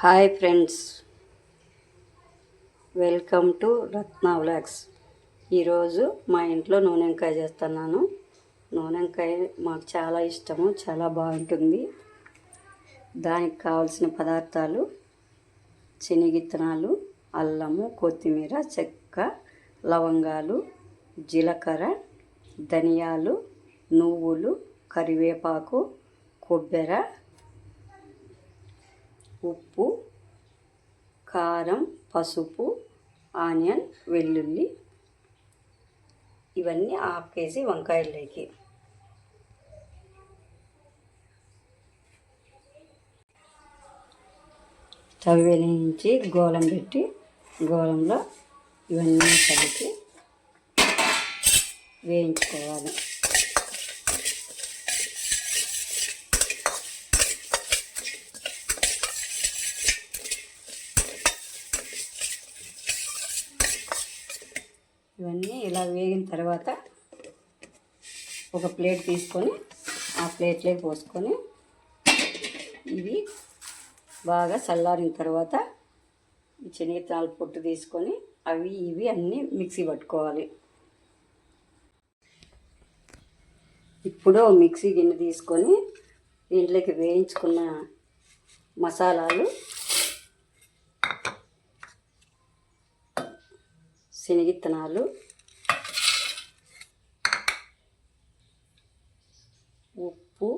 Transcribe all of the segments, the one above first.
Hi friends. Welcome to Ratna vlogs. ఈరోజు మా ఇంట్లో నూనెంకాయ చేస్తున్నాను. నూనెంకాయ మాకు చాలా ఇష్టము చాలా బాగుంటుంది. దానికి కావలసిన పదార్థాలు శనిగిత్తనాలు అల్లము కొత్తిమీర చెక్క లవంగాలు జీలకర్ర ధనియాలు నువ్వులు కరివేపాకు కొబ్బరి ఉప్పు కారం పసుపు ఆనియన్ వెల్లుల్లి ఇవన్నీ హాఫ్ కేజీ వంకాయలకి స్టవ్ వెలిగించి గోళం పెట్టి గోళంలో ఇవన్నీ కలిపి వేయించుకోవాలి ఇవన్నీ ఇలా వేగిన తర్వాత ఒక ప్లేట్ తీసుకొని ఆ ప్లేట్లో పోసుకొని ఇవి బాగా చల్లారిన తర్వాత ఈ పొట్టు తీసుకొని అవి ఇవి అన్నీ మిక్సీ పట్టుకోవాలి. ఇప్పుడు మిక్సీ గిన్నె తీసుకొని దీంట్లోకి వేయించుకున్న మసాలాలు శనగిత్తనాలు ఉప్పు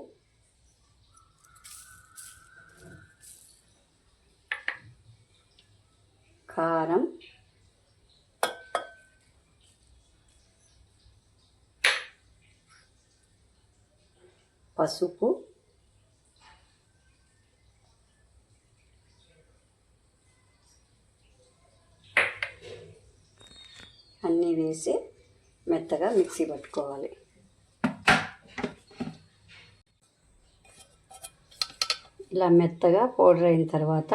కారం పసుపు. అన్నీ వేసి మెత్తగా మిక్సీ పట్టుకోవాలి. ఇలా మెత్తగా పౌడర్ అయిన తర్వాత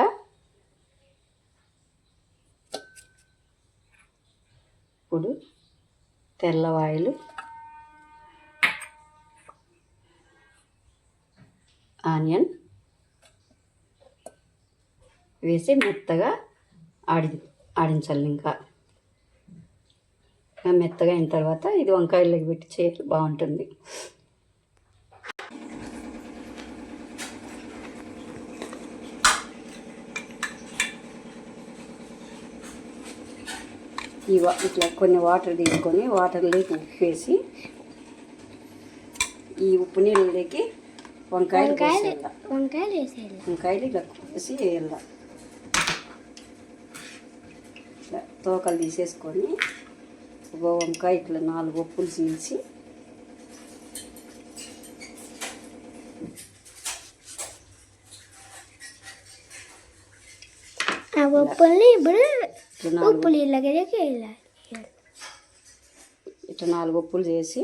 ఇప్పుడు తెల్లవాయలు ఆనియన్ వేసి మెత్తగా ఆడి ఆడించాలి ఇంకా. మెత్తగా అయిన తర్వాత ఇది వంకాయలకి పెట్టి చేయాలి బాగుంటుంది. ఈ వా ఇట్లా కొన్ని వాటర్ తీసుకొని వాటర్లోకి ఉప్పు వేసి ఈ ఉప్పు నీళ్ళలోకి వంకాయలు వంకాయలు వేసేయాల. వంకాయలు ఇలా వేసి వేయాల. ఇట్లా తోకలు తీసేసుకొని ఒక వంకాయ ఇట్లా నాలుగు ఉప్పులు చీల్చి ఆ ఉప్పుల్ని ఇప్పుడు ఇట్లా నాలుగు ఉప్పు నీళ్ళకి వేయాలి. ఇట్లా నాలుగు ఉప్పులు చేసి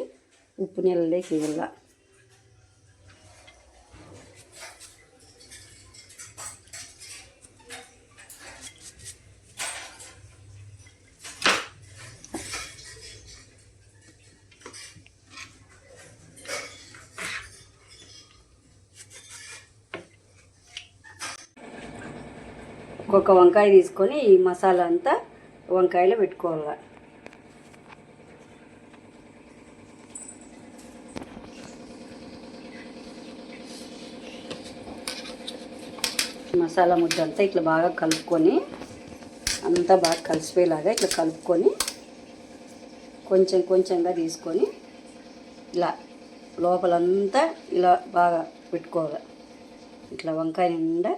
ఉప్పు నీళ్ళలోకి వేయాల. ఒక్కొక్క వంకాయ తీసుకొని ఈ మసాలా అంతా వంకాయలో పెట్టుకోవాలి. మసాలా ముద్ద అంతా ఇట్లా బాగా కలుపుకొని అంతా బాగా కలిసిపోయేలాగా ఇట్లా కలుపుకొని కొంచెం కొంచెంగా తీసుకొని ఇలా లోపలంతా ఇలా బాగా పెట్టుకోవాలి. ఇట్లా వంకాయ నిండా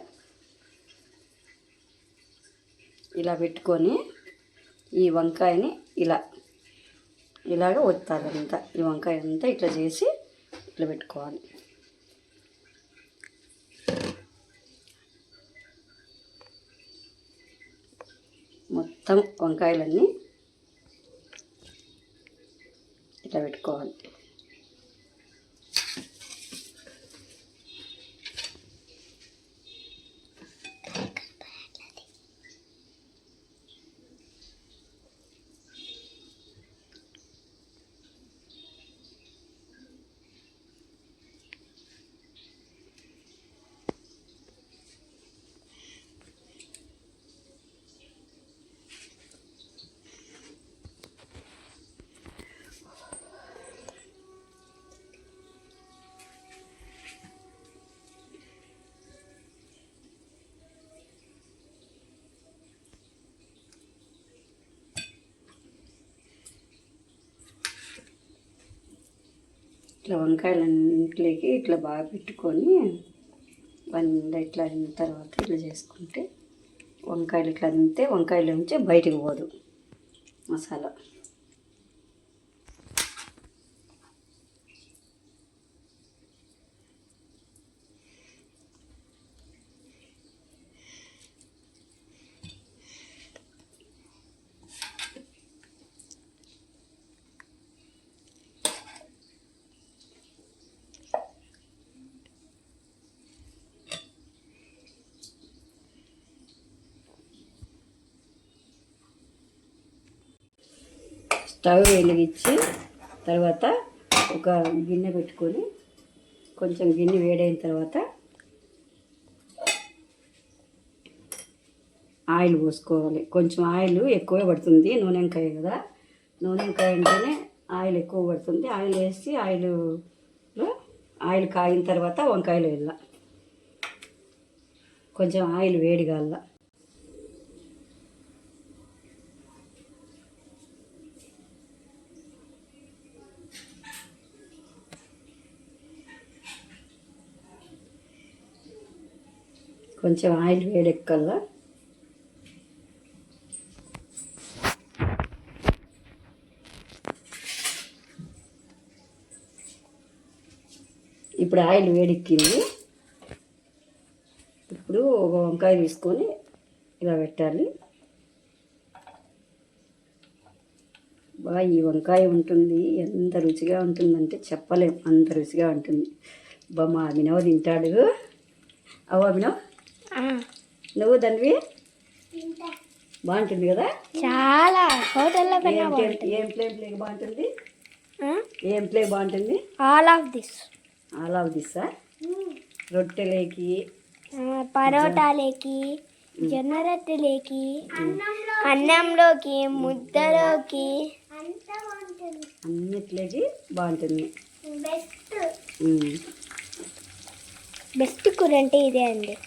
ఇలా పెట్టుకొని ఈ వంకాయని ఇలా ఇలాగ ఒత్తాలంతా ఈ వంకాయ అంతా ఇట్లా చేసి ఇట్లా పెట్టుకోవాలి. మొత్తం వంకాయలన్నీ ఇట్లా పెట్టుకోవాలి. ఇట్లా వంకాయలన్నింటికి ఇట్లా బాగా పెట్టుకొని వంద ఇట్లా అయిన తర్వాత ఇట్లా చేసుకుంటే వంకాయలు ఇట్లా అంతే వంకాయలు నుంచి బయటికి పోదు మసాలా. స్టవ్ వెలిగించి తర్వాత ఒక గిన్నె పెట్టుకొని కొంచెం గిన్నె వేడైన తర్వాత ఆయిల్ పోసుకోవాలి. కొంచెం ఆయిల్ ఎక్కువే పడుతుంది నూనెంకాయ కదా. నూనెంకాయ అంటేనే ఆయిల్ ఎక్కువ పడుతుంది. ఆయిల్ వేసి ఆయిల్లో ఆయిల్ కాగిన తర్వాత వంకాయలు వెళ్ళ కొంచెం ఆయిల్ వేడి కాల కొంచెం ఆయిల్ వేడెక్కల్లా. ఇప్పుడు ఆయిల్ వేడెక్కింది. ఇప్పుడు ఒక వంకాయ తీసుకొని ఇలా పెట్టాలి. బాగా ఈ వంకాయ ఉంటుంది. ఎంత రుచిగా ఉంటుందంటే చెప్పలేం. అంత రుచిగా ఉంటుంది. బా మా అభినవ్ తింటాడు. అవు అభినవ్. నువ్వు దానివి బాగుంటుంది కదా? చాలా. హోటల్లో ఏం ప్లే ఏం ప్లే బాగుంటుంది? ఏం ప్లే బాగుంటుంది? All of this. All of దిస్సా రొట్టెలేకి. పరోటాలేకి. జొన్న రొట్టెలేకి అన్నంలోకి. ముద్దలోకి. అన్నిట్లేకి బాగుంటుంది. బెస్ట్. బెస్ట్ కూర అంటే ఇదే అండి.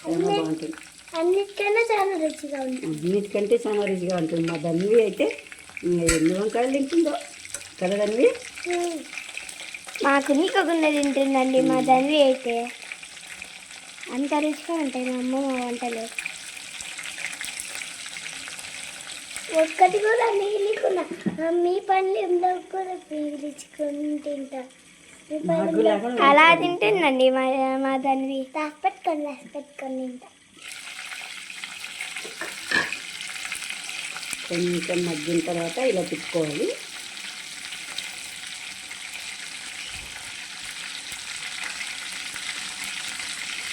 చాలా బాగుంటుంది అన్నిటికన్నా చాలా రుచిగా ఉంది అన్నిటికంటే చాలా రుచిగా ఉంటుంది. మా ధన్వి అయితే ఎన్ని వంకాయలు తింటుందో కదా ధన్వి? మాకు నీకకుండా తింటుందండి మా తండ్రి అయితే. అంత రుచిగా ఉంటాయి మా అమ్మ మా వంటలు. ఒక్కటి కూడా మిగిలికున్నా మీ పనులు కూడా మిగిలించుకొని తింటా. అలా తింటుందండి మా మా తండ్రి పెట్టుకొని దాచి పెట్టుకొని కొంచెం మగ్గిన తర్వాత ఇలా తిప్పుకోవాలి.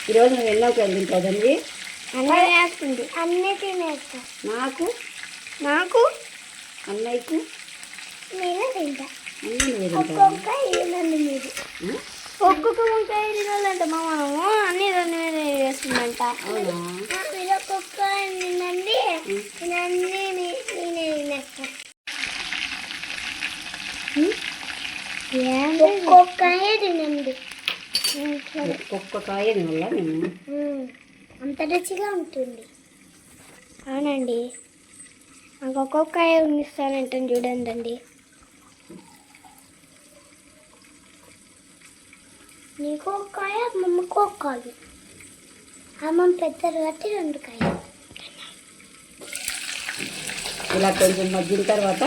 ఈరోజు నువ్వు ఎన్నో వంకాయలు తింటావు ధన్వి అన్నీ వేస్తుంది అన్నీ తినేస్తా నాకు నాకు అన్నయ్యకు? నేనే తింటా. ఒక్కొక్క? ఒక్కొక్క వంకాయ తినాలంట మా మనము. అన్ని రెండు మీద వేస్తుందంట ఒక్కొక్క తినండి తినండి నేనే తినేస్తా. ఒక్కొక్కయే తినండి. ఒక్కొక్క కాయ తినాలా నేను అంత రుచిగా ఉంటుంది. అవునండి. నాకు ఒక్కొక్కయ ఉండిస్తానంటాను చూడండి అండి నీకు ఒక కాయ అమ్మమ్మకు ఒక కాయ అమ్మమ్మ పెద్దలు కట్టి రెండు కాయ ఇలా కొంచెం మగ్గిన తర్వాత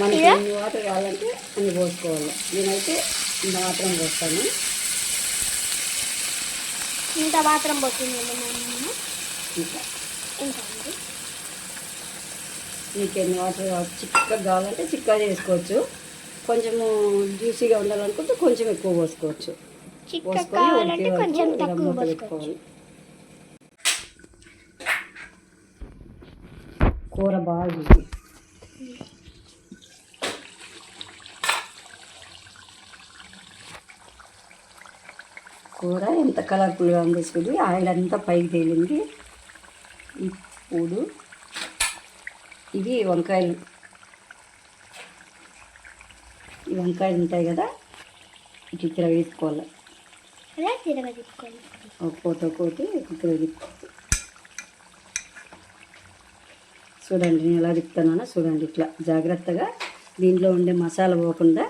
మనకి ఎన్ని వాటర్ కావాలంటే అన్ని పోసుకోవాలి. నేనైతే ఇంత మాత్రం పోస్తాను. ఇంత మాత్రం అమ్మమ్మ ఇంకా మీకు ఎన్ని వాటర్ చిక్కగా కావాలంటే చిక్కగా చేసుకోవచ్చు. కొంచెము జ్యూసీగా ఉండాలనుకుంటే కొంచెం ఎక్కువ పోసుకోవచ్చు. చిక్క కావాలంటే కొంచెం తక్కువ పెట్టుకోవాలి. కూర బాగా ఉడికి. కూర ఎంత కలర్ఫుల్గా ఉందో చూడు ఆయిల్ అంతా పైకి తేలింది. ఇప్పుడు ఇవి వంకాయలు. ఈ వంకాయలు ఉంటాయి కదా ఇటు ఇక్కడ వేసుకోవాలి. అలా ఒక కోత కోటి ఇక్కడ తిప్పుకోవాలి చూడండి నేను ఎలా తిప్పుతున్నానో చూడండి ఇట్లా. జాగ్రత్తగా దీంట్లో ఉండే మసాలా పోకుండా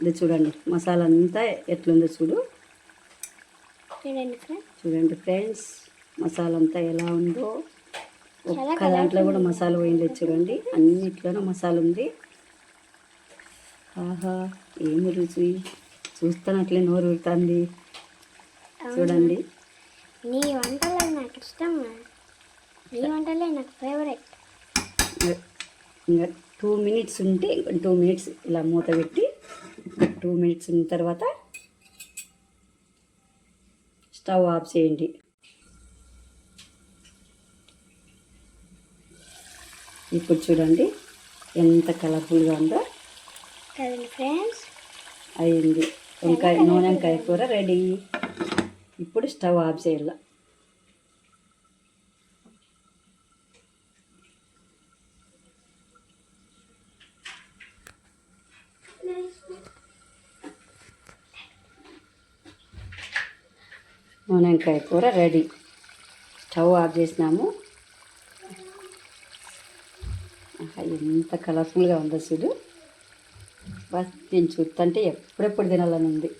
ఇది చూడండి మసాలా అంతా ఎట్లుందో చూడు. చూడండి ఫ్రెండ్స్. చూడండి ఫ్రెండ్స్ మసాలా అంతా ఎలా ఉందో. ఒక్క దాంట్లో కూడా మసాలా పోయింది చూడండి అన్నిట్లోనూ మసాలా ఉంది. ఆహా ఏమి రుచి? చూస్తున్నట్లే నోరు ఊరుతుంది. చూడండి. నీ వంటలు నాకు ఇష్టం నీ వంటలే నాకు ఫేవరెట్ ఇంకా- టూ మినిట్స్ ఉంటే టూ మినిట్స్ ఇలా మూత పెట్టి టూ మినిట్స్ ఉన్న తర్వాత స్టవ్ ఆఫ్ చేయండి. ఇప్పుడు చూడండి ఎంత కలర్ఫుల్గా ఉందో. ఫ్రెండ్స్ అయింది వంకాయ నూనె వంకాయ కూర రెడీ ఇప్పుడు స్టవ్ ఆఫ్ చేయాల. నూనెంకాయ కూర రెడీ. స్టవ్ ఆఫ్ చేసినాము. ఎంత కలర్ఫుల్గా ఉందో చూడు. బస్ నేను చూస్తుంటే ఎప్పుడెప్పుడు తినాలని ఉంది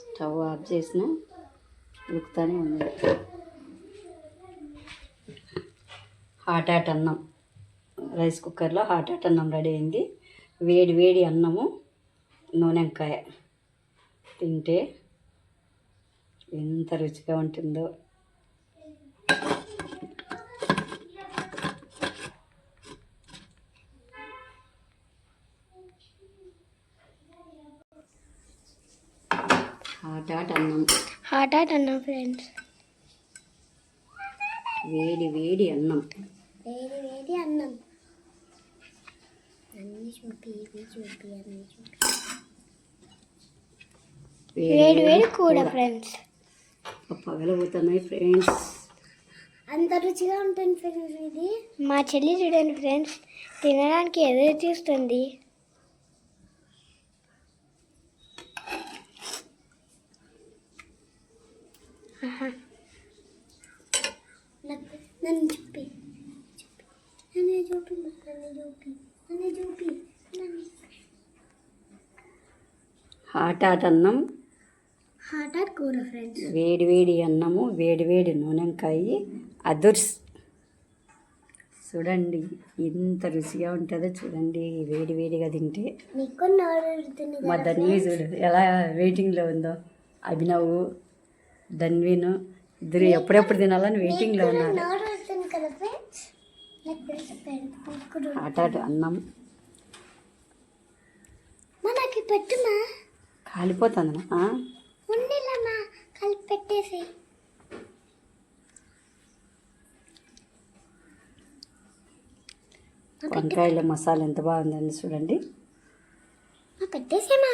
స్టవ్ ఆఫ్ చేసిన ఉడుకుతానే ఉంది. హాట్ హాట్ అన్నం. రైస్ కుక్కర్లో హాట్ హాట్ అన్నం రెడీ అయింది. వేడి వేడి అన్నము నూనె వంకాయ తింటే ఎంత రుచిగా ఉంటుందో. హాట్ హాట్ అన్నం హాట్ హాట్ అన్నా ఫ్రెండ్స్ వేడి వేడి అన్నం. వేడి వేడి అన్నం. అన్ని చూపి ఇవి చూపి అన్ని చూపి. వేడి వేడి కూర ఫ్రెండ్స్ పగలబోతున్నాయి ఫ్రెండ్స్ అంత రుచిగా ఉంటుంది ఫ్రెండ్స్ ఇది. మా చెల్లి చూడండి ఫ్రెండ్స్ తినడానికి ఎదురు చూస్తుంది. నన్ను చూపి నన్ను చూపి నన్ను చూపి నన్ను చూపి హాట్ హాట్ అన్నం. హాట్ హాట్ కూర ఫ్రెండ్స్ వేడి వేడి అన్నము వేడి వేడి నూనెంకాయ అదుర్స్. చూడండి ఎంత రుచిగా ఉంటుందో చూడండి వేడి వేడిగా తింటే. మా చూడు ఎలా వెయిటింగ్లో ఉందో అభినవ్. ధన్వీను. ఇద్దరు ఎప్పుడెప్పుడు తినాలని వెయిటింగ్లో ఉన్నారు. హాట్ అన్నం. మనకి పెట్టుమా కాలిపోతుందనా ఉండిలమ్మా కలిపి పెట్టేసి వంకాయల మసాలా ఎంత బాగుందండి చూడండి. పెట్టేసేమా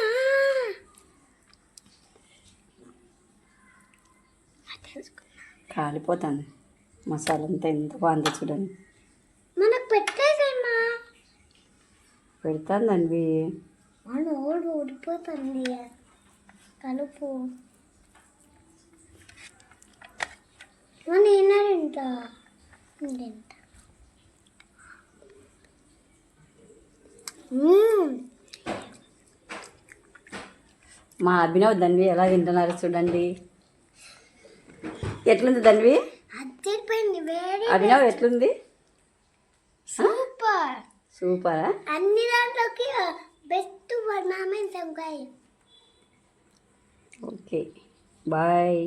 కాలిపోతుంది. మసాలా అంతా ఎంత బాగుందో చూడండి. మనకు పెట్టేసేమా పెడతాను మన ఓడు ఊడిపోతుంది కలుపు. ఏనాడంట ఇంకెంత మా అభినవ్ ధన్వి ఎలా తింటున్నారో చూడండి. ఎట్లుంది వేడి అభినవ్ ఎట్లుంది? సూపర్ సూపరా అన్ని దాంట్లోకి బెస్ట్ వర్ణామే సంకాయ ఓకే బాయ్